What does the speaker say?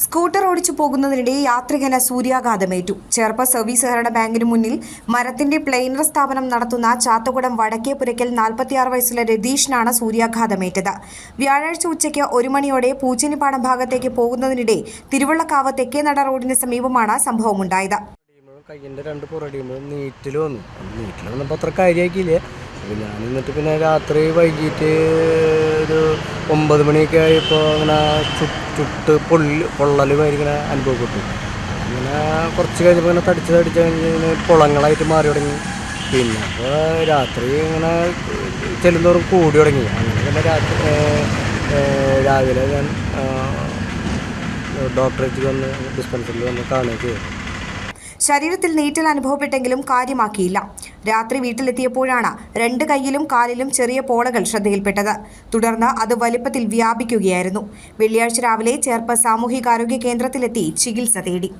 Scooter ഓടിച്ചു പോകുന്നതിനിടെ യാത്രികന് സൂര്യാഘാതമേറ്റു. Cherpu service സഹകരണ ബാങ്കിന് മുന്നിൽ മരത്തിന്റെ പ്ലെയിനർ സ്ഥാപനം നടത്തുന്ന ചാത്തകുടം വടക്കേ പുരയ്ക്കൽ നാൽപ്പത്തിയാറ് വയസ്സുള്ള രതീഷിനാണ് സൂര്യാഘാതമേറ്റത്. വ്യാഴാഴ്ച ഉച്ചയ്ക്ക് ഒരു മണിയോടെ പൂച്ചനിപ്പാടം ഭാഗത്തേക്ക് പോകുന്നതിനിടെ തിരുവള്ളക്കാവ് തെക്കേ നട റോഡിന് സമീപമാണ് സംഭവമുണ്ടായത്. കയ്യിന്റെ രണ്ട് പുറടിയുമ്പോഴും നീറ്റിൽ വന്നു. നീറ്റിൽ വന്നപ്പോൾ അത്ര ഞാൻ എന്നിട്ട് പിന്നെ രാത്രി വൈകിട്ട് ഒമ്പത് മണിയൊക്കെ ആയപ്പോൾ അങ്ങനെ ചുട്ട് പൊള്ളി പൊള്ളലും ഇങ്ങനെ അനുഭവപ്പെട്ടു. അങ്ങനെ കുറച്ച് കഴിഞ്ഞപ്പോൾ ഇങ്ങനെ തടിച്ച് തടിച്ച് കഴിഞ്ഞ് പൊളങ്ങളായിട്ട് മാറി തുടങ്ങി. പിന്നെ അപ്പോൾ രാത്രി ഇങ്ങനെ ചെല്ലുന്നവർക്ക് കൂടി തുടങ്ങി. അങ്ങനെ പിന്നെ രാത്രി രാവിലെ ഞാൻ ഡോക്ടറേറ്റ് വന്ന് ഡിസ്പെൻസറിൽ വന്ന് കാണുകയും ചെയ്തു. ശരീരത്തിൽ നീറ്റൽ അനുഭവപ്പെട്ടെങ്കിലും കാര്യമാക്കിയില്ല. രാത്രി വീട്ടിലെത്തിയപ്പോഴാണ് രണ്ട് കൈയിലും കാലിലും ചെറിയ പോളകൾ ശ്രദ്ധയിൽപ്പെട്ടത്. തുടർന്ന് അത് വലിപ്പത്തിൽ വ്യാപിക്കുകയായിരുന്നു. വെള്ളിയാഴ്ച രാവിലെ ചേർപ്പ് സാമൂഹികാരോഗ്യ കേന്ദ്രത്തിലെത്തി ചികിത്സ തേടി.